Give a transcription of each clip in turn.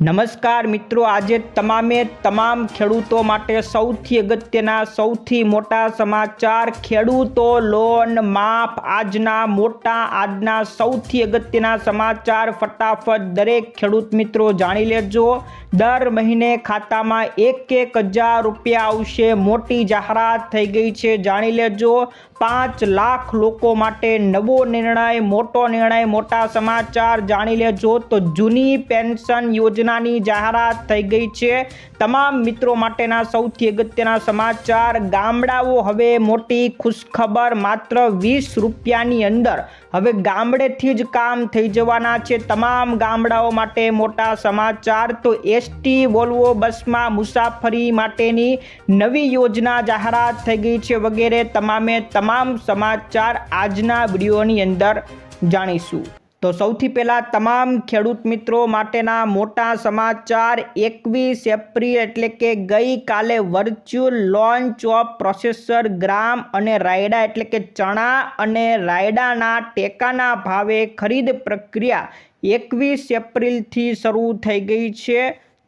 નમસ્કાર મિત્રો, આજે તમામે તમામ ખેડૂતો માટે સૌથી અગત્યના, સૌથી મોટા સમાચાર, ખેડૂતો લોન માફ, આજના મોટા, આજના સૌથી અગત્યના સમાચાર ફટાફટ દરેક ખેડૂત મિત્રો જાણી લેજો. દર મહિને ખાતામાં એક એક હજાર રૂપિયા આવશે. મોટી જાહેરાત થઈ ગઈ છે, જાણી લેજો. પાંચ લાખ લોકો માટે નવો નિર્ણય, મોટો નિર્ણય, મોટા સમાચાર જાણી લેજો. તો જૂની પેન્શન યોજનાની જાહેરાત થઈ ગઈ છે. તમામ મિત્રો માટેના સૌથી અગત્યના સમાચાર. ગામડાઓ હવે મોટી ખુશખબર, માત્ર વીસ રૂપિયાની અંદર. હવે ગામડેથી જ કામ થઈ જવાના છે. તમામ ગામડાઓ માટે મોટા સમાચાર. તો એસટી, વોલ્વો, બસમાં મુસાફરી માટેની નવી યોજના જાહેરાત થઈ ગઈ છે વગેરે. તમામે તમામ સમાચાર આજના વિડીયોની અંદર જાણીશું. તો સૌથી પહેલાં તમામ ખેડૂત મિત્રો માટેના મોટા સમાચાર. એકવીસ એપ્રિલ એટલે કે ગઈકાલે virtual launch of processor gram અને રાયડા એટલે કે ચણા અને રાયડાના ટેકાના ભાવે ખરીદ પ્રક્રિયા એકવીસ એપ્રિલથી શરૂ થઈ ગઈ છે.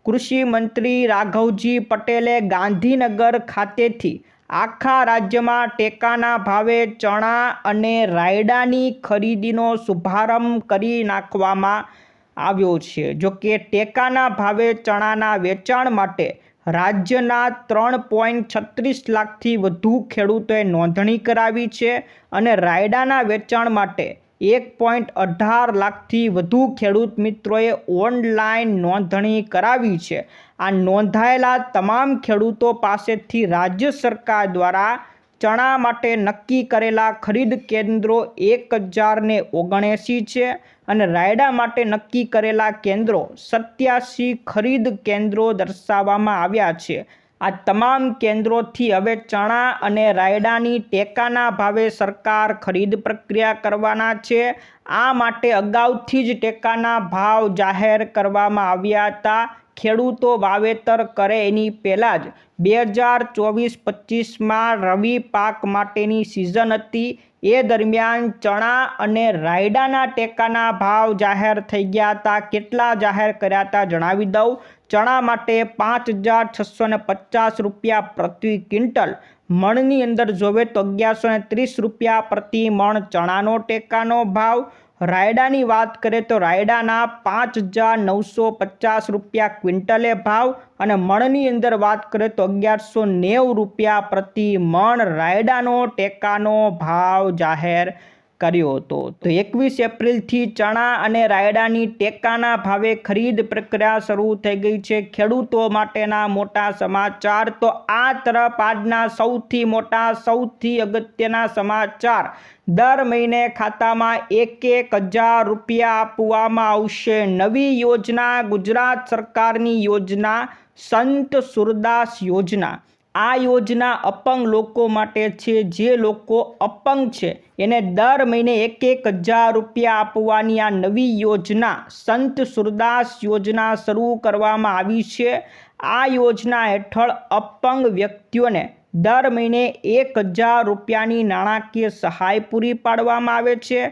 કૃષિ મંત્રી રાઘવજી પટેલે ગાંધીનગર ખાતેથી આખા રાજ્યમાં ટેકાના ભાવે ચણા અને રાયડાની ખરીદીનો શુભારંભ કરી નાખવામાં આવ્યો છે. જોકે ટેકાના ભાવે ચણાના વેચાણ માટે રાજ્યના ત્રણ પોઈન્ટ છત્રીસ લાખથી વધુ ખેડૂતોએ નોંધણી કરાવી છે અને રાયડાના વેચાણ માટે એક પોઈન્ટ અઢાર લાખથી વધુ ખેડૂત મિત્રોએ ઓનલાઈન નોંધણી કરાવી છે. આ નોંધાયેલા તમામ ખેડૂતો પાસેથી રાજ્ય સરકાર દ્વારા ચણા માટે નક્કી કરેલા ખરીદ કેન્દ્રો એક હજારને ઓગણએંસી છે અને રાયડા માટે નક્કી કરેલા કેન્દ્રો સત્યાસી ખરીદ કેન્દ્રો દર્શાવવામાં આવ્યા છે. આ તમામ કેન્દ્રોથી હવે ચણા અને રાયડાની ટેકાના ભાવે સરકાર ખરીદ પ્રક્રિયા કરવાના છે. આ માટે અગાઉથી જ ટેકાના ભાવ જાહેર કરવામાં આવ્યા હતા. ખેડૂતો વાવેતર કરે એની પહેલાં જ બે હજાર ચોવીસ પચીસમાં રવિ પાક માટેની સિઝન હતી. એ દરમિયાન ચણા અને રાયડાના ટેકાના ભાવ જાહેર થઈ ગયા હતા. કેટલા જાહેર કર્યા હતા જણાવી દઉં. ચણા માટે પાંચ હજાર છસો ને પચાસ રૂપિયા પ્રતિ ક્વિન્ટલ. મણની અંદર જોવે તો અગિયારસો ને ત્રીસ રૂપિયા પ્રતિ મણ ચણાનો ટેકાનો ભાવ. રાયડાની વાત કરીએ તો રાયડાના પાંચ હજાર નવસો પચાસ રૂપિયા ક્વિન્ટલે ભાવ અને મણની અંદર વાત કરીએ તો અગિયારસો નેવું રૂપિયા પ્રતિ મણ રાયડાનો ટેકાનો ભાવ જાહેર કર્યો હતો. તો એકવીસ એપ્રિલથી ચણા અને રાયડાની ટેકાના ભાવે ખરીદ પ્રક્રિયા શરૂ થઈ ગઈ છે. ખેડૂતો માટેના મોટા સમાચાર. તો આ તરફ આજના સૌથી મોટા, સૌથી અગત્યના સમાચાર. દર મહિને ખાતામાં એક એક હજાર રૂપિયા આપવામાં આવશે. નવી યોજના ગુજરાત સરકારની યોજના, સંત સુરદાસ યોજના. આ યોજના અપંગ લોકો માટે છે. જે લોકો અપંગ છે, એને દર મહિને એક એક હજાર રૂપિયા આપવાની આ નવી યોજના સંત સુરદાસ યોજના શરૂ કરવામાં આવી છે. આ યોજના હેઠળ અપંગ વ્યક્તિઓને દર મહિને એક હજાર રૂપિયાની નાણાકીય સહાય પૂરી પાડવામાં આવે છે.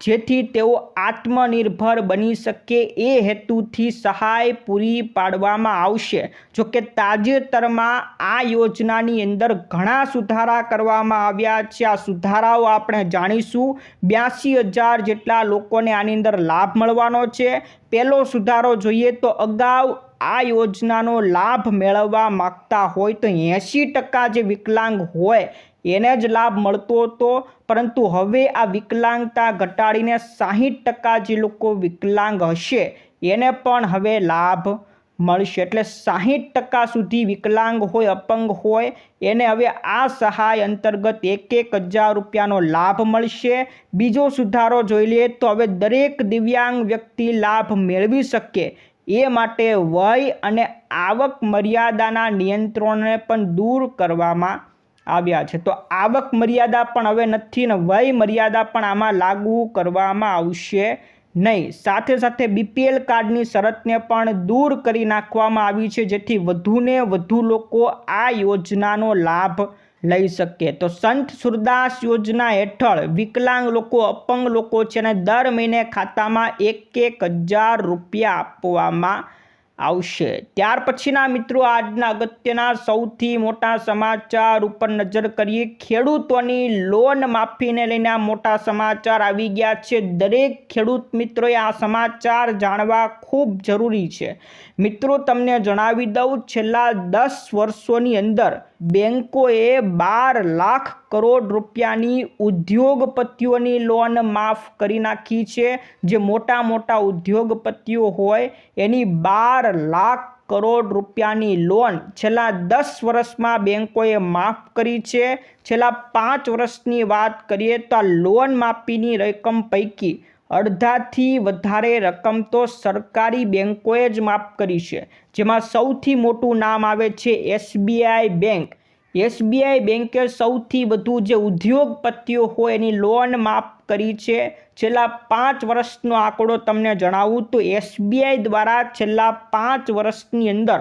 જેથી તેઓ આત્મનિર્ભર બની શકે એ હેતુથી સહાય પૂરી પાડવામાં આવશે. જોકે તાજેતરમાં આ યોજનાની અંદર ઘણા સુધારા કરવામાં આવ્યા છે. આ સુધારાઓ આપણે જાણીશું. બ્યાસી હજાર જેટલા લોકોને આની અંદર લાભ મળવાનો છે. પહેલો સુધારો જોઈએ તો અગાઉ આ યોજનાનો લાભ મેળવવા માગતા હોય તો એંશી ટકા જે વિકલાંગ હોય એને જ લાભ મળતો હતો. પરંતુ હવે આ વિકલાંગતા ઘટાડીને સાહીઠ ટકા જે લોકો વિકલાંગ હશે, એને પણ હવે લાભ મળશે. એટલે સાહીઠ ટકા સુધી વિકલાંગ હોય, અપંગ હોય, એને હવે આ સહાય અંતર્ગત એક એક હજાર રૂપિયાનો લાભ મળશે. બીજો સુધારો જોઈ લઈએ તો હવે દરેક દિવ્યાંગ વ્યક્તિ લાભ મેળવી શકે. એ માટે વય અને આવક મર્યાદાના નિયંત્રણને પણ દૂર કરવામાં આવ્યા છે. તો આવક મર્યાદા પણ હવે નથી ને વય મર્યાદા પણ આમાં લાગુ કરવામાં આવશે નહીં. સાથે સાથે બીપીએલ કાર્ડની શરતને પણ દૂર કરી નાખવામાં આવી છે, જેથી વધુને વધુ લોકો આ યોજનાનો લાભ લઈ શકે. તો સંત સુરદાસ યોજના હેઠળ વિકલાંગ લોકો, અપંગ લોકો છે અને દર મહિને ખાતામાં એક એક હજાર રૂપિયા આપવામાં આવશે. ત્યાર પછીના મિત્રો આજના અગત્યના સૌથી મોટા સમાચાર ઉપર નજર કરીએ. ખેડૂતોની લોન માફીને લઈને મોટા સમાચાર આવી ગયા છે. દરેક ખેડૂત મિત્રોએ આ સમાચાર જાણવા ખૂબ જરૂરી છે. મિત્રો, તમને જણાવી દઉં, છેલ્લા દસ વર્ષોની અંદર બેન્કોએ બાર લાખ કરોડ રૂપિયાની ઉદ્યોગપતિઓની લોન માફ કરી નાખી છે. જે મોટા મોટા ઉદ્યોગપતિઓ હોય, એની બાર લાખ કરોડ રૂપિયાની લોન છેલ્લા દસ વર્ષમાં બેન્કોએ માફ કરી છે. છેલ્લા પાંચ વર્ષની વાત કરીએ તો આ લોન માફીની રકમ પૈકી અડધાથી વધારે રકમ તો સરકારી બેન્કોએ જ માફ કરી છે. જેમાં સૌથી મોટું નામ આવે છે એસબીઆઈ બેંક. એસબીઆઈ બેંકે સૌથી વધુ જે ઉદ્યોગપતિઓ હોય એની લોન માફ કરી છે. છેલ્લા પાંચ વર્ષનો આંકડો તમને જણાવું તો એસબીઆઈ દ્વારા છેલ્લા પાંચ વર્ષની અંદર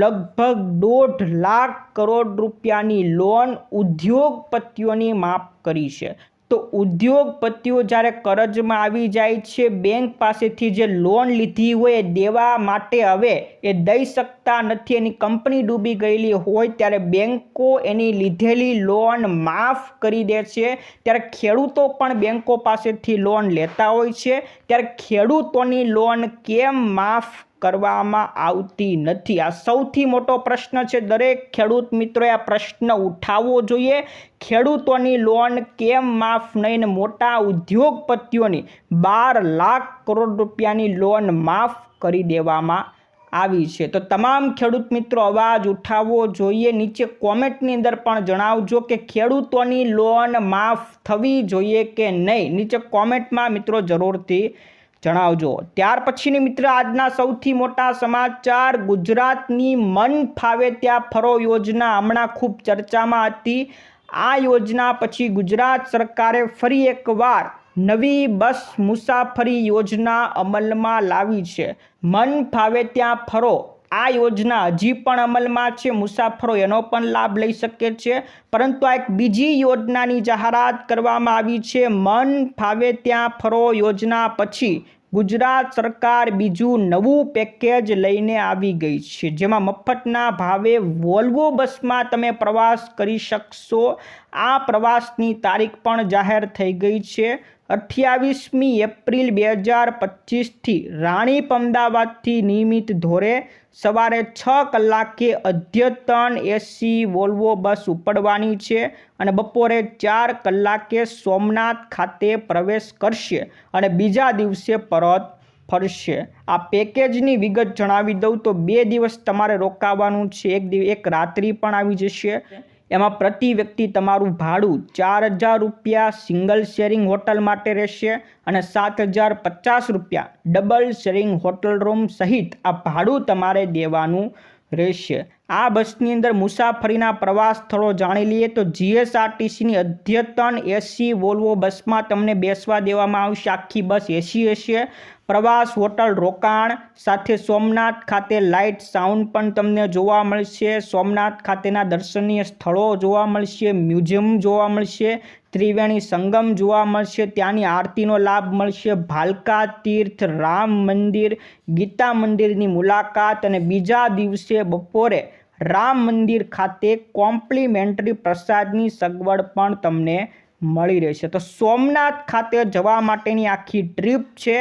લગભગ દોઢ લાખ કરોડ રૂપિયાની લોન ઉદ્યોગપતિઓની માફ કરી છે. તો ઉદ્યોગપતિઓ જ્યારે કરજમાં આવી જાય છે, બેંક પાસેથી જે લોન લીધી હોય એ દેવા માટે હવે એ દઈ શકતા નથી. એની કંપની ડૂબી ગયેલી હોય ત્યારે બેંકો એની લીધેલી લોન માફ કરી દે છે. ત્યારે ખેડૂતો પણ બેંકો પાસેથી લોન લેતા હોય છે. ત્યારે ખેડૂતોની લોન કેમ માફ કરવામાં આવતી નથી. આ સૌથી મોટો પ્રશ્ન છે, દરેક ખેડૂત મિત્રોએ આ પ્રશ્ન ઉઠાવવો જોઈએ. ખેડૂતોની લોન કેમ માફ નહીં? મોટા ઉદ્યોગપતિઓની બાર લાખ કરોડ રૂપિયાની લોન માફ કરી દેવામાં આવી છે. તો તમામ ખેડૂત મિત્રો, અવાજ ઉઠાવવો જોઈએ. નીચે કોમેન્ટની અંદર પણ જણાવજો કે ખેડૂતોની લોન માફ થવી જોઈએ કે નહીં? નીચે કોમેન્ટમાં મિત્રો જરૂરથી જણાવજો. ત્યાર પછીની મિત્ર, આજના સૌથી મોટા સમાચાર, ગુજરાતની મન ફાવે ત્યાં ફરો યોજના. હમણાં ખૂબ ચર્ચામાં હતી. આ યોજના પછી ગુજરાત સરકારે ફરી એકવાર નવી બસ મુસાફરી યોજના અમલમાં લાવી છે. મન ફાવે ત્યાં ફરો. આ યોજના હજી પણ અમલમાં છે. મુસાફરો એનો પણ લાભ લઈ શકે છે. પરંતુ આ એક બીજી યોજનાની જાહેરાત કરવામાં આવી છે. મન ફાવે ત્યાં ફરો યોજના પછી ગુજરાત સરકાર બીજું નવું પેકેજ લઈને આવી ગઈ છે. જેમાં મફતના ભાવે વોલ્વો બસમાં તમે પ્રવાસ કરી શકશો. આ પ્રવાસની તારીખ પણ જાહેર થઈ ગઈ છે. અઠ્યાવીસમી એપ્રિલ બે હજાર પચીસથી રાણીપ અમદાવાદથી નિયમિત ધોરે સવારે છ કલાકે અદ્યતન એસી વોલ્વો બસ ઉપડવાની છે અને બપોરે ચાર કલાકે સોમનાથ ખાતે પ્રવેશ કરશે અને બીજા દિવસે પરત ફરશે. આ પેકેજની વિગત જણાવી દઉં તો બે દિવસ તમારે રોકાવાનું છે, એક દિવસ એક રાત્રિ પણ આવી જશે. એમાં પ્રતિ વ્યક્તિ તમારું ભાડું ચાર હજાર રૂપિયા સિંગલ શેરિંગ હોટલ માટે રહેશે અને સાત હજાર પચાસ રૂપિયા ડબલ શેરિંગ હોટલ રૂમ સહિત આ ભાડું તમારે દેવાનું રહેશે. આ બસની અંદર મુસાફરીના પ્રવાસ સ્થળો જાણી લઈએ તો જીએસઆરટીસીની અદ્યતન એસી વોલ્વો બસમાં તમને બેસવા દેવામાં આવશે. આખી બસ એસી હશે પ્રવાસ, હોટલ રોકાણ, સાથે સોમનાથ ખાતે લાઇટ સાઉન્ડ પણ તમને જોવા મળશે. સોમનાથ ખાતેના દર્શનીય સ્થળો જોવા મળશે, મ્યુઝિયમ જોવા મળશે, ત્રિવેણી સંગમ જોવા મળશે, ત્યાંની આરતીનો લાભ મળશે, ભાલકા તીર્થ, રામ મંદિર, ગીતા મંદિરની મુલાકાત અને બીજા દિવસે બપોરે રામ મંદિર ખાતે કોમ્પ્લિમેન્ટરી પ્રસાદની સગવડ પણ તમને મળી રહેશે. તો સોમનાથ ખાતે જવા માટેની આખી ટ્રીપ છે.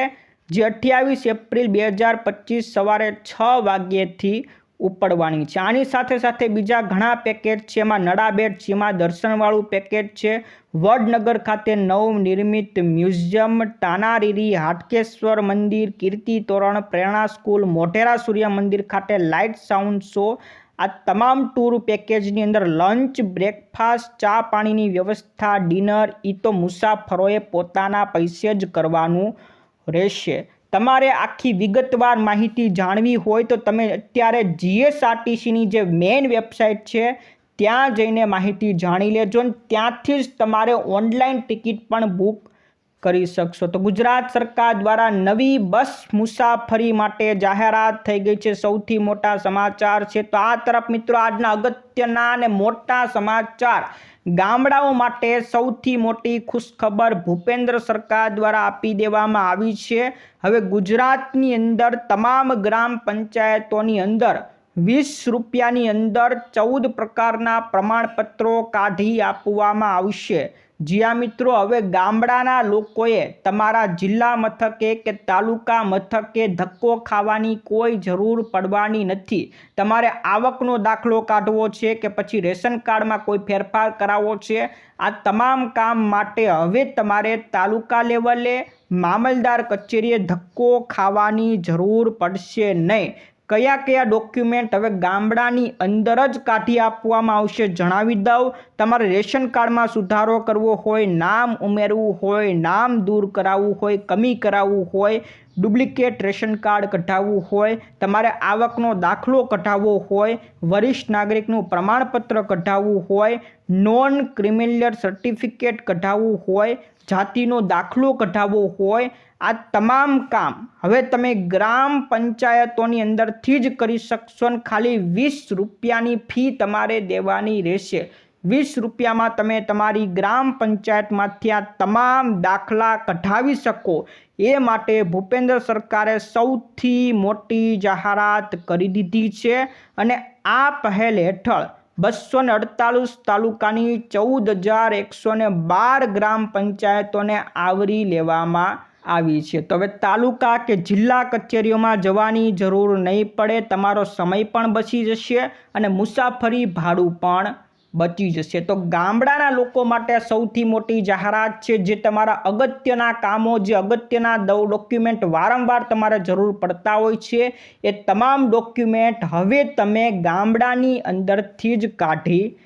જે અઠ્યાવીસ એપ્રિલ બે હજાર પચીસ સવારે છ વાગ્યેથી ઉપડવાની છે. આની સાથે સાથે બીજા ઘણા પેકેજ છે. એમાં નડાબેટ સીમા દર્શનવાળું પેકેજ છે. વડનગર ખાતે નવ નિર્મિત મ્યુઝિયમ, તાનારીરી, હાટકેશ્વર મંદિર, કીર્તિ તોરણ, પ્રેરણા સ્કૂલ, મોઢેરા સૂર્ય મંદિર ખાતે લાઇટ સાઉન્ડ શો. આ તમામ ટૂર પેકેજની અંદર લંચ, બ્રેકફાસ્ટ, ચા પાણીની વ્યવસ્થા, ડિનર એ તો મુસાફરોએ પોતાના પૈસે જ કરવાનું રહેશે. તમારે આખી વિગતવાર માહિતી જાણવી હોય તો તમે અત્યારે જીએસઆરટીસીની જે મેઇન વેબસાઇટ છે, ત્યાં જઈને માહિતી જાણી લેજો અને ત્યાંથી જ તમારે ઓનલાઈન ટિકિટ પણ બુક કરી શકશો. તો ગુજરાત સરકાર દ્વારા નવી બસ મુસાફરી માટે જાહેરાત થઈ ગઈ છે. સૌથી મોટા સમાચાર છે તો આ તરફ મિત્રો આજના અગત્યના અને મોટા સમાચાર. ગામડાઓ માટે સૌથી મોટી ખુશખબર ભૂપેન્દ્ર સરકાર દ્વારા આપી દેવામાં આવી છે. હવે ગુજરાતની અંદર તમામ ગ્રામ પંચાયતોની અંદર વીસ રૂપિયાની અંદર ચૌદ પ્રકારના પ્રમાણપત્રો કાઢી આપવામાં આવશે. જ્યાં મિત્રો, હવે ગામડાના લોકોએ તમારા જિલ્લા મથકે કે તાલુકા મથકે ધક્કો ખાવાની કોઈ જરૂર પડવાની નથી. તમારે આવકનો દાખલો કાઢવો છે કે પછી રેશન કાર્ડમાં કોઈ ફેરફાર કરાવવો છે? આ તમામ કામ માટે હવે તમારે તાલુકા લેવલે મામલદાર કચેરીએ ધક્કો ખાવાની જરૂર પડશે નહીં. કયા કયા ડોક્યુમેન્ટ હવે ગામડાની અંદર જ કાઢી આપવામાં આવશે જણાવી દઉં. તમારે રેશન કાર્ડમાં સુધારો કરવો હોય, નામ ઉમેરવું હોય, નામ દૂર કરાવવું હોય, કમી કરાવવું હોય, ડુપ્લિકેટ રેશન કાર્ડ કઢાવવું હોય, તમારે આવકનો દાખલો કઢાવવો હોય, વરિષ્ઠ નાગરિકનું પ્રમાણપત્ર કઢાવવું હોય, નોન ક્રિમિનલ સર્ટિફિકેટ કઢાવવું હોય, જાતિનો દાખલો કઢાવવો હોય, આ તમામ કામ હવે તમે ગ્રામ પંચાયતોની અંદરથી જ કરી શકશો ને ખાલી વીસ રૂપિયાની ફી તમારે દેવાની રહેશે. વીસ રૂપિયામાં તમે તમારી ગ્રામ પંચાયતમાંથી આ તમામ દાખલા કઢાવી શકો. એ માટે ભૂપેન્દ્ર સરકારે સૌથી મોટી જાહેરાત કરી દીધી છે અને આ પહેલ હેઠળ બસો ને અડતાલીસ તાલુકાની ચૌદ હજાર એકસો ને બાર ગ્રામ પંચાયતોને આવરી લેવામાં આવી છે. તો હવે તાલુકા કે જિલ્લા કચેરીઓમાં જવાની જરૂર નહીં પડે, તમારો સમય પણ બચી જશે અને મુસાફરી ભાડું પણ બચી જશે. તો ગામડાના લોકો માટે સૌથી મોટી જાહેરાત છે જે તમારા અગત્યના કામો, જે અગત્યના ડોક્યુમેન્ટ વારંવાર તમારે જરૂર પડતા હોય છે, એ તમામ ડોક્યુમેન્ટ હવે તમે ગામડાની અંદરથી જ કાઢી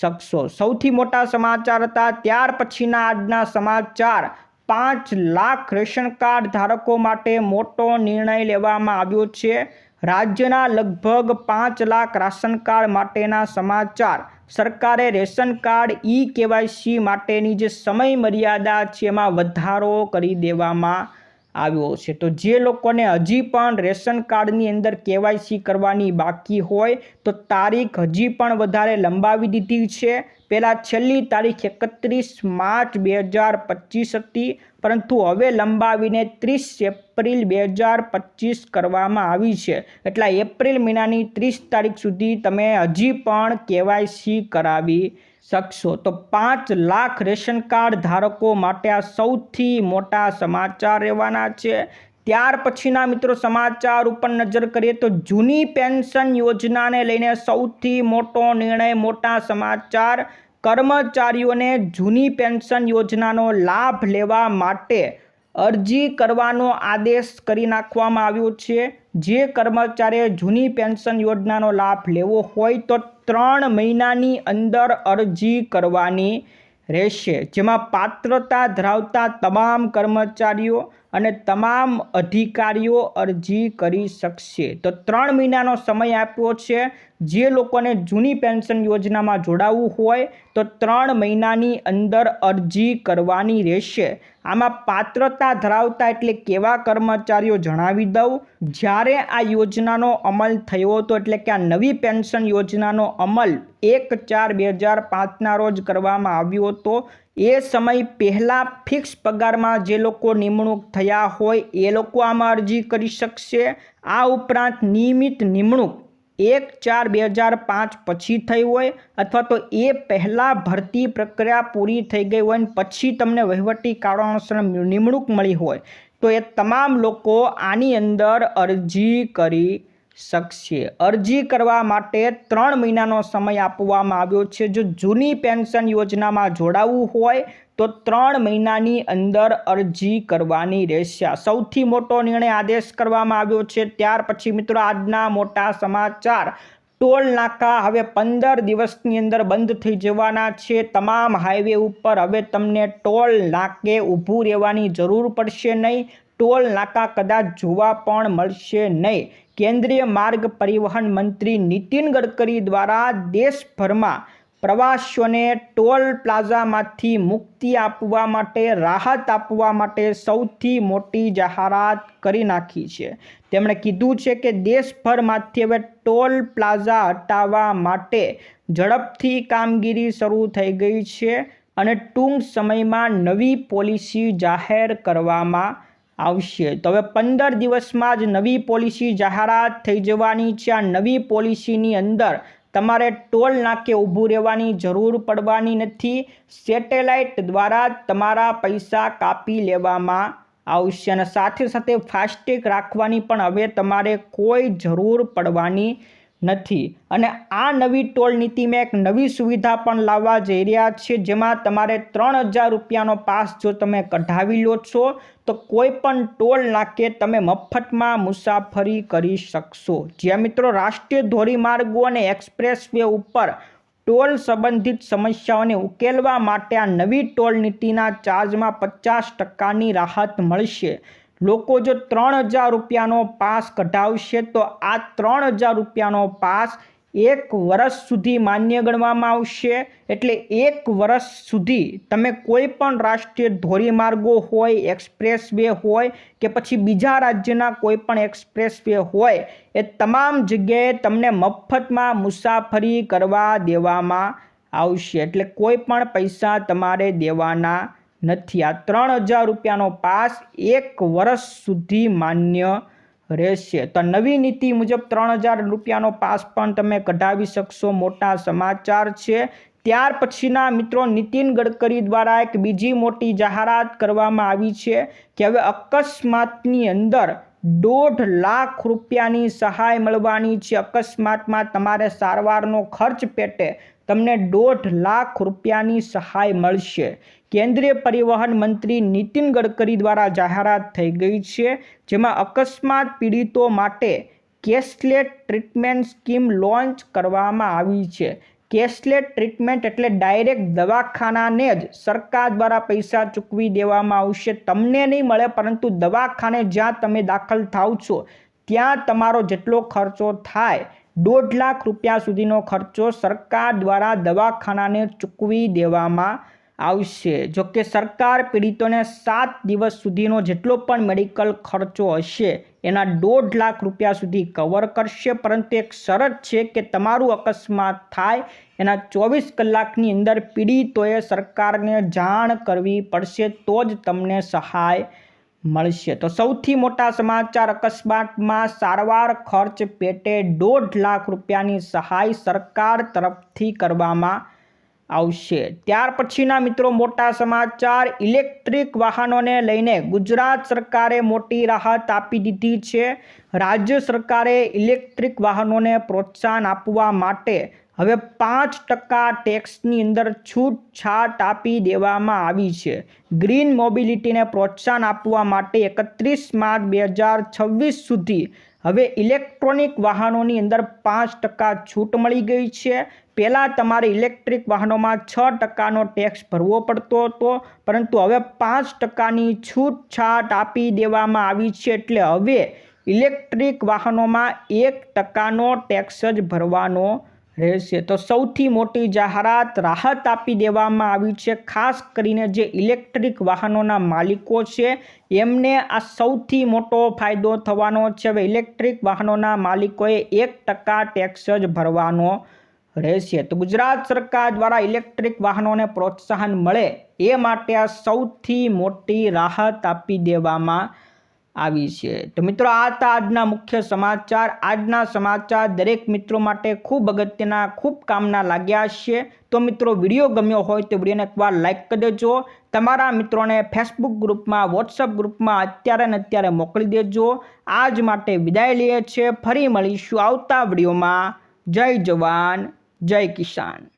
શકશો. સૌથી મોટા સમાચાર હતા, ત્યાર પછીના આજના સમાચાર. પાંચ લાખ રેશન કાર્ડ ધારકો માટે મોટો નિર્ણય લેવામાં આવ્યો છે. રાજ્યના લગભગ પાંચ લાખ રાશન કાર્ડ માટેના સમાચાર. સરકારે રેશન કાર્ડ ઈ કેવાયસી માટેની જે સમય મર્યાદા છે એમાં વધારો કરી દેવામાં આવ્યો છે. તો જે લોકોને હજી પણ રેશન કાર્ડની અંદર કેવાયસી કરવાની બાકી હોય, તો તારીખ હજી પણ વધારે લંબાવી દીધી છે. પહેલાં છેલ્લી તારીખ એકત્રીસ માર્ચ બે હજાર પચીસ હતી, પરંતુ હવે લંબાવીને ત્રીસ એપ્રિલ બે હજાર પચીસ કરવામાં આવી છે. એટલે એપ્રિલ મહિનાની ત્રીસ તારીખ સુધી તમે હજી પણ કેવાયસી કરાવી શકશો. તો પાંચ લાખ રેશન કાર્ડ ધારકો માટે આ સૌથી મોટા સમાચાર રહેવાના છે. ત્યાર પછીના મિત્રો સમાચાર ઉપર નજર કરીએ તો જૂની પેન્શન યોજનાને લઈને સૌથી મોટો નિર્ણય, મોટા સમાચાર, કર્મચારીઓને જૂની પેન્શન યોજનાનો લાભ લેવા માટે અરજી કરવાનો આદેશ કરી નાખવામાં આવ્યો છે. જે કર્મચારીએ જૂની પેન્શન યોજનાનો લાભ લેવો હોય તો ત્રણ મહિનાની અંદર અરજી કરવાની રહેશે જેમાં પાત્રતા ધરાવતા તમામ કર્મચારીઓ અને તમામ અધિકારીઓ અરજી કરી શકશે. તો ત્રણ મહિનાનો સમય આપ્યો છે. જે લોકોને જૂની પેન્શન યોજનામાં જોડાવવું હોય, તો ત્રણ મહિનાની અંદર અરજી કરવાની રહેશે. આમાં પાત્રતા ધરાવતા એટલે કેવા કર્મચારીઓ જણાવી દઉં? જ્યારે આ યોજનાનો અમલ થયો હતો, એટલે કે આ નવી પેન્શન યોજનાનો અમલ એક ચાર બે હજાર પાંચના રોજ કરવામાં આવ્યો હતો એ સમય પહેલાં ફિક્સ પગારમાં જે લોકો નિમણૂક થયા હોય, એ લોકો આમાં અરજી કરી શકશે. આ ઉપરાંત નિયમિત નિમણૂક એક ચાર બે હજાર પાંચ પછી થઈ હોય અથવા તો એ પહેલાં ભરતી પ્રક્રિયા પૂરી થઈ ગઈ હોય ને પછી તમને વહીવટી કારણોસર નિમણૂક મળી હોય. તો એ તમામ લોકો આની અંદર અરજી કરી શકશે. અરજી કરવા માટે ત્રણ મહિનાનો સમય આપવામાં આવ્યો છે. જો જૂની પેન્શન યોજનામાં જોડાવવું હોય, તો ત્રણ મહિનાની અંદર અરજી કરવાની રહેશે. સૌથી મોટો નિર્ણય આદેશ કરવામાં આવ્યો છે. ત્યાર પછી મિત્રો, આજના મોટા સમાચાર. ટોલ નાકા હવે પંદર દિવસની અંદર બંધ થઈ જવાના છે. તમામ હાઈવે ઉપર હવે તમને ટોલ નાકે ઊભું રહેવાની જરૂર પડશે નહીં. ટોલ નાકા કદાચ જોવા પણ મળશે નહીં. કેન્દ્રીય માર્ગ પરિવહન મંત્રી નીતિન ગડકરી દ્વારા દેશભરમાં પ્રવાસીઓને ટોલ પ્લાઝામાંથી મુક્તિ આપવા માટે, રાહત આપવા માટે સૌથી મોટી જાહેરાત કરી નાખી છે. તેમણે કીધું છે કે દેશભરમાંથી હવે ટોલ પ્લાઝા હટાવવા માટે ઝડપથી કામગીરી શરૂ થઈ ગઈ છે અને ટૂંક સમયમાં નવી પોલિસી જાહેર કરવામાં આવશે. તો હવે પંદર દિવસમાં જ નવી પોલિસી જાહેરાત થઈ જવાની છે. આ નવી પોલિસીની અંદર તમારે ટોલ નાકે ઊભું રહેવાની જરૂર પડવાની નથી. સેટેલાઇટ દ્વારા તમારા પૈસા કાપી લેવામાં આવશે અને સાથે સાથે ફાસ્ટેગ રાખવાની પણ હવે તમારે કોઈ જરૂર પડવાની નથી. અને આ નવી ટોલ નીતિમાં એક નવી સુવિધા પણ લાવવા જઈ રહ્યા છે, જેમાં તમારે ત્રણ હજાર રૂપિયાનો પાસ જો તમે કઢાવી લો છો, તો કોઈ પણ ટોલ નાકે તમે મફતમાં મુસાફરી કરી શકશો. જ્યાં મિત્રો રાષ્ટ્રીય ધોરીમાર્ગો અને એક્સપ્રેસ વે ઉપર ટોલ સંબંધિત સમસ્યાઓને ઉકેલવા માટે આ નવી ટોલ નીતિના ચાર્જમાં પચાસ ટકાની રાહત મળશે. લોકો જો ત્રણ હજાર રૂપિયાનો પાસ કઢાવશે તો આ ત્રણ હજાર રૂપિયાનો પાસ એક વર્ષ સુધી માન્ય ગણવામાં આવશે. એટલે એક વર્ષ સુધી તમે કોઈ પણ રાષ્ટ્રીય ધોરીમાર્ગો હોય એક્સપ્રેસ વે હોય કે પછી બીજા રાજ્યના કોઈ પણ એક્સપ્રેસ વે હોય, એ તમામ જગ્યાએ તમને મફતમાં મુસાફરી કરવા દેવામાં આવશે. એટલે કોઈ પણ પૈસા તમારે દેવાના નથી. આ ત્રણ હજાર રૂપિયાનો પાસ એક વર્ષ સુધી માન્ય રહેશે. તો નવી નીતિ મુજબ ત્રણ હજાર રૂપિયાનો પાસ પણ તમે કઢાવી શકશો. મોટા સમાચાર છે. ત્યાર પછીના મિત્રો, નીતિન ગડકરી દ્વારા એક બીજી મોટી જાહેરાત કરવામાં આવી છે કે હવે અકસ્માતની અંદર દોઢ લાખ રૂપિયાની સહાય મળવાની છે. અકસ્માતમાં તમારે સારવારનો ખર્ચ પેટે તમને દોઢ લાખ રૂપિયાની સહાય મળશે. કેન્દ્રીય પરિવહન મંત્રી નીતિન ગડકરી દ્વારા જાહેરાત થઈ ગઈ છે, જેમાં અકસ્માત પીડિતો માટે કેશલેટ ટ્રીટમેન્ટ સ્કીમ લોન્ચ કરવામાં આવી છે. કેશલેટ ટ્રીટમેન્ટ એટલે ડાયરેક્ટ દવાખાનાને જ સરકાર દ્વારા પૈસા ચૂકવી દેવામાં આવશે. તમને નહીં મળે, પરંતુ દવાખાને જ્યાં તમે દાખલ થાવ છો, ત્યાં તમારો જેટલો ખર્ચો થાય, દોઢ લાખ રૂપિયા સુધીનો ખર્ચો સરકાર દ્વારા દવાખાનાને ચૂકવી દેવામાં આવશે. જો કે સરકાર પીડિતોને સાત દિવસ સુધીનો જેટલો પણ મેડિકલ ખર્ચો હશે, એના દોઢ લાખ રૂપિયા સુધી કવર કરશે. પરંતુ એક શરત છે કે તમારું અકસ્માત થાય, એના ચોવીસ કલાકની અંદર પીડિતોએ સરકારને જાણ કરવી પડશે, તો જ તમને સહાય મળશે. તો સૌથી મોટા સમાચાર, અકસ્માતમાં સારવાર ખર્ચ પેટે દોઢ લાખ રૂપિયાની સહાય સરકાર તરફથી કરવામાં આવશે. ત્યાર પછીના મિત્રો, મોટા સમાચાર. ઇલેક્ટ્રિક વાહનોને લઈને ગુજરાત સરકારે મોટી રાહત આપી દીધી છે. રાજ્ય સરકારે ઇલેક્ટ્રિક વાહનોને પ્રોત્સાહન આપવા માટે હવે પાંચ ટકા ટેક્સની અંદર છૂટછાટ આપી દેવામાં આવી છે. ગ્રીન મોબિલિટીને પ્રોત્સાહન આપવા માટે એકત્રીસ માર્ચ બે હજાર છવ્વીસ સુધી હવે ઇલેક્ટ્રોનિક વાહનોની અંદર પાંચ ટકા છૂટ મળી ગઈ છે. પહેલાં તમારે ઇલેક્ટ્રિક વાહનોમાં છ ટકાનો ટેક્સ ભરવો પડતો હતો, પરંતુ હવે પાંચ ટકાની છૂટછાટ આપી દેવામાં આવી છે એટલે હવે ઇલેક્ટ્રિક વાહનોમાં એક ટકાનો ટેક્સ જ ભરવાનો રહેશે. તો સૌથી મોટી જાહેરાત રાહત આપી દેવામાં આવી છે, ખાસ કરીને જે ઇલેક્ટ્રિક વાહનોના માલિકો છે, એમને આ સૌથી મોટો ફાયદો થવાનો છે. હવે ઇલેક્ટ્રિક વાહનોના માલિકોએ એક ટકા ટેક્સ જ ભરવાનો રહેશે. તો ગુજરાત સરકાર દ્વારા ઇલેક્ટ્રિક વાહનોને પ્રોત્સાહન મળે એ માટે આ સૌથી મોટી રાહત આપી દેવામાં આવી છે. તો મિત્રો, આ હતા આજના મુખ્ય સમાચાર. આજના સમાચાર દરેક મિત્રો માટે ખૂબ અગત્યના, ખૂબ કામના લાગ્યા છે. તો મિત્રો, વીડિયો ગમ્યો હોય તો વિડીયોને એકવાર લાઇક કરી દેજો. તમારા મિત્રોને ફેસબુક ગ્રુપમાં વોટ્સઅપ ગ્રુપમાં અત્યારે ને અત્યારે મોકલી દેજો. આજ માટે વિદાય લઈએ છીએ. ફરી મળીશું આવતા વિડીયોમાં. જય જવાન, જય કિસાન.